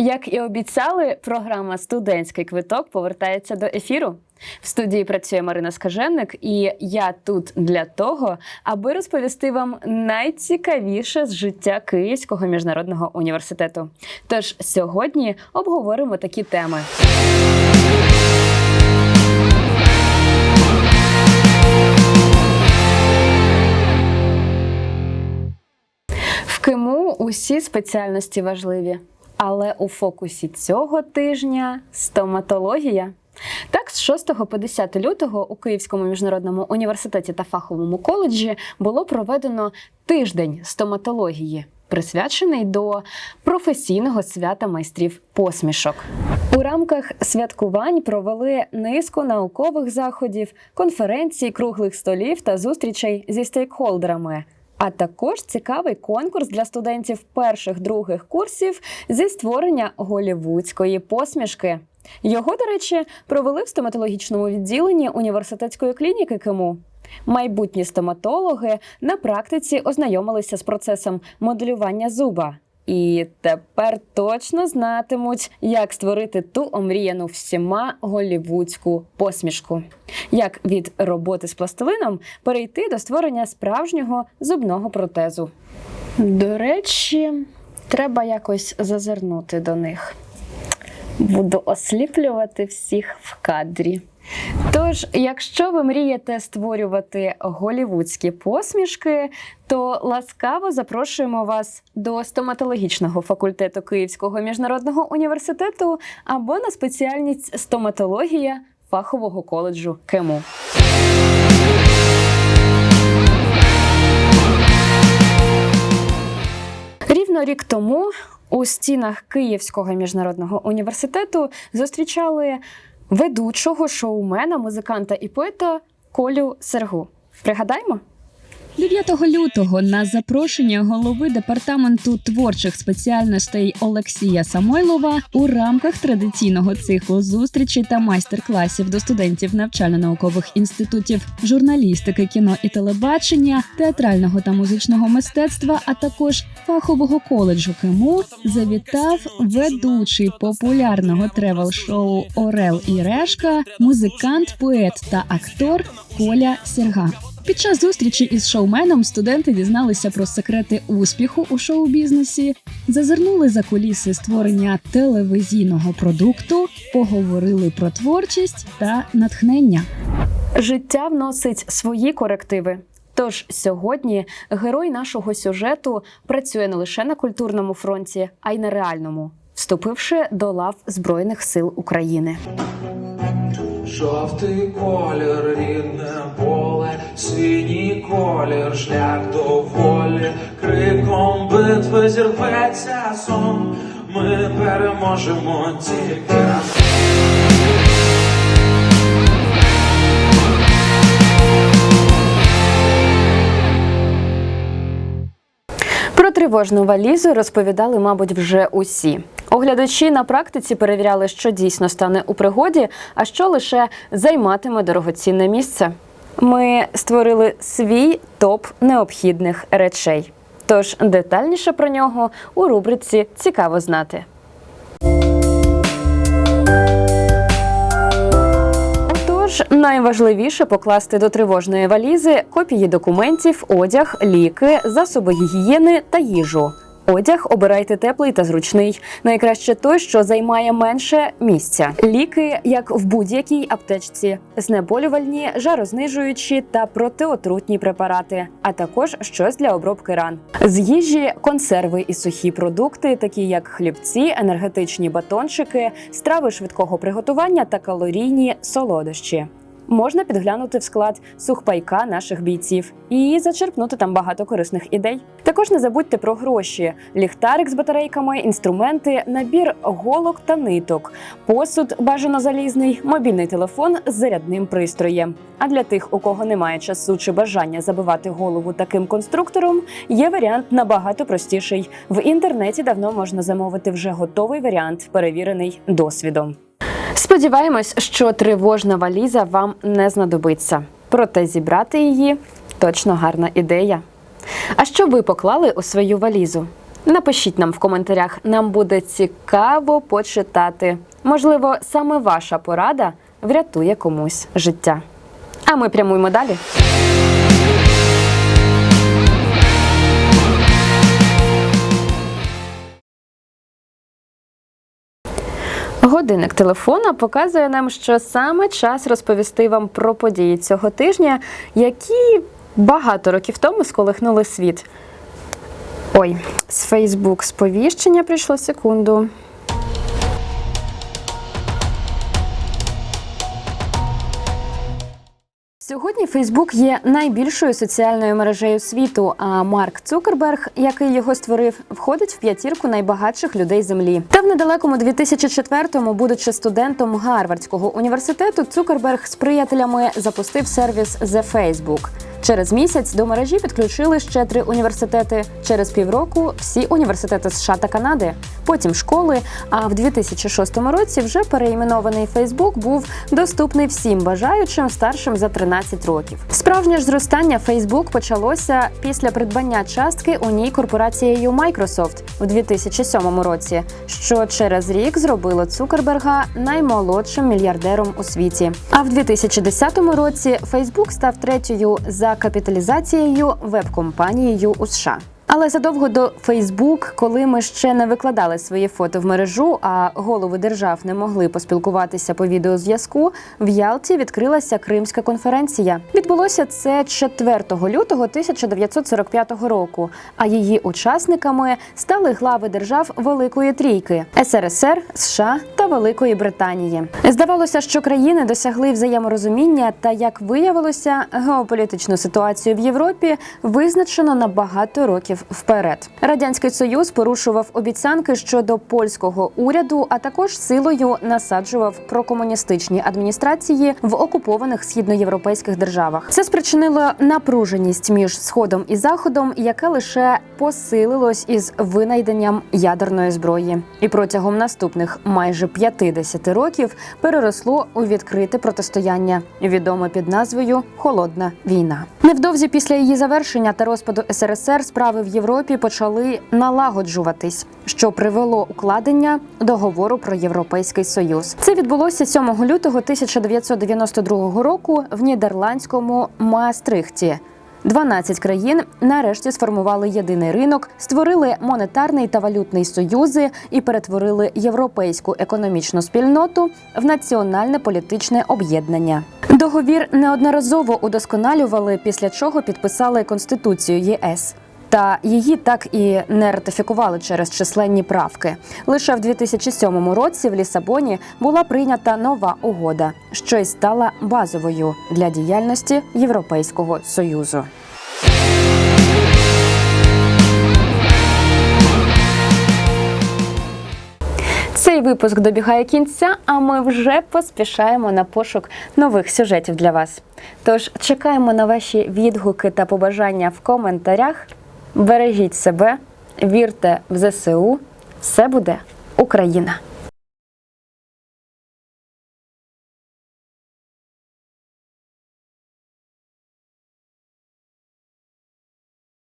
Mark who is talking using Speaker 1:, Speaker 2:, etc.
Speaker 1: Як і обіцяли, програма Студентський квиток повертається до ефіру. В студії працює Марина Скаженник, і я тут для того, аби розповісти вам найцікавіше з життя Київського міжнародного університету. Тож сьогодні обговоримо такі теми. В КИМУ усі спеціальності важливі, але у фокусі цього тижня стоматологія. Так, з 6 по 10 лютого у Київському міжнародному університеті та фаховому коледжі було проведено тиждень стоматології, присвячений до професійного свята майстрів посмішок. У рамках святкувань провели низку наукових заходів, конференцій, круглих столів та зустрічей зі стейкхолдерами. А також цікавий конкурс для студентів перших других курсів зі створення голівудської посмішки. Його, до речі, провели в стоматологічному відділенні університетської клініки КИМУ. Майбутні стоматологи на практиці ознайомилися з процесом моделювання зуба. І тепер точно знатимуть, як створити ту омріяну всіма голівудську посмішку, як від роботи з пластилином перейти до створення справжнього зубного протезу. До речі, треба якось зазирнути до них. Буду осліплювати всіх в кадрі. Тож, якщо ви мрієте створювати голівудські посмішки, то ласкаво запрошуємо вас до стоматологічного факультету Київського міжнародного університету або на спеціальність стоматологія фахового коледжу КЕМУ. Рівно рік тому у стінах Київського міжнародного університету зустрічали ведучого шоумена, музиканта і поета Колю Сергу. Пригадаймо?
Speaker 2: 9 лютого на запрошення голови департаменту творчих спеціальностей Олексія Самойлова у рамках традиційного циклу зустрічей та майстер-класів до студентів навчально-наукових інститутів журналістики, кіно і телебачення, театрального та музичного мистецтва, а також фахового коледжу КИМУ завітав ведучий популярного тревел-шоу Орел і Решка, музикант, поет та актор Коля Серга. Під час зустрічі із шоуменом студенти дізналися про секрети успіху у шоу-бізнесі, зазирнули за куліси створення телевізійного продукту, поговорили про творчість та натхнення.
Speaker 1: Життя вносить свої корективи. Тож сьогодні герой нашого сюжету працює не лише на культурному фронті, а й на реальному, вступивши до лав Збройних сил України.
Speaker 3: Жовтий колір, рідне поле, синій колір, шлях до волі, криком битви зірветься сон. Ми переможемо тільки разом.
Speaker 1: Про тривожну валізу розповідали, мабуть, вже усі. Оглядачі на практиці перевіряли, що дійсно стане у пригоді, а що лише займатиме дорогоцінне місце. Ми створили свій топ необхідних речей. Тож детальніше про нього у рубриці Цікаво знати. Тож найважливіше покласти до тривожної валізи копії документів, одяг, ліки, засоби гігієни та їжу. Одяг обирайте теплий та зручний. Найкраще той, що займає менше місця. Ліки, як в будь-якій аптечці, знеболювальні, жарознижуючі та протиотрутні препарати, а також щось для обробки ран. З їжі консерви і сухі продукти, такі як хлібці, енергетичні батончики, страви швидкого приготування та калорійні солодощі. Можна підглянути в склад сухпайка наших бійців і зачерпнути там багато корисних ідей. Також не забудьте про гроші: ліхтарик з батарейками, інструменти, набір голок та ниток, посуд бажано залізний, мобільний телефон з зарядним пристроєм. А для тих, у кого немає часу чи бажання забивати голову таким конструктором, є варіант набагато простіший. В інтернеті давно можна замовити вже готовий варіант, перевірений досвідом. Сподіваємось, що тривожна валіза вам не знадобиться. Проте зібрати її точно гарна ідея. А що ви поклали у свою валізу? Напишіть нам в коментарях, нам буде цікаво почитати. Можливо, саме ваша порада врятує комусь життя. А ми прямуємо далі. Годинник телефона показує нам, що саме час розповісти вам про події цього тижня, які багато років тому сколихнули світ. Ой, з Фейсбук сповіщення прийшло секунду. Сьогодні Фейсбук є найбільшою соціальною мережею світу. А Марк Цукерберг, який його створив, входить в п'ятірку найбагатших людей землі. Та в недалекому 2004-му, будучи студентом Гарвардського університету, Цукерберг з приятелями запустив сервіс The Facebook. Через місяць до мережі підключили ще три університети. Через півроку всі університети США та Канади, потім школи. А в 2006 році вже переіменований Фейсбук був доступний всім бажаючим старшим за 13 років. Справжнє ж зростання Фейсбук почалося після придбання частки у ній корпорацією Microsoft у 2007 році, що через рік зробило Цукерберга наймолодшим мільярдером у світі. А в 2010 році Фейсбук став третьою за капіталізацією веб-компанією у США. Але задовго до Фейсбук, коли ми ще не викладали свої фото в мережу, а голови держав не могли поспілкуватися по відеозв'язку, в Ялті відкрилася Кримська конференція. Відбулося це 4 лютого 1945 року. А її учасниками стали глави держав Великої Трійки СРСР, США та Великої Британії. Здавалося, що країни досягли взаєморозуміння, та як виявилося, геополітичну ситуацію в Європі визначено на багато років вперед. Радянський Союз порушував обіцянки щодо польського уряду, а також силою насаджував прокомуністичні адміністрації в окупованих східноєвропейських державах. Це спричинило напруженість між сходом і заходом, яке лише посилилось із винайденням ядерної зброї, і протягом наступних майже 50 років переросло у відкрите протистояння, відоме під назвою Холодна війна. Невдовзі після її завершення та розпаду СРСР справи в Європі почали налагоджуватись, що привело укладення договору про європейський союз. Це відбулося 7 лютого 1992 року в нідерландському Маастрихті. 12 країн нарешті сформували єдиний ринок, створили монетарний та валютний союзи і перетворили європейську економічну спільноту в національне політичне об'єднання. Договір неодноразово удосконалювали, після чого підписали конституцію ЄС. Та її так і не ратифікували через численні правки. Лише в 2007 році в Лісабоні була прийнята нова угода, що й стала базовою для діяльності Європейського союзу. Цей випуск добігає кінця, а ми вже поспішаємо на пошук нових сюжетів для вас. Тож чекаємо на ваші відгуки та побажання в коментарях. Бережіть себе, вірте в ЗСУ. Все буде Україна!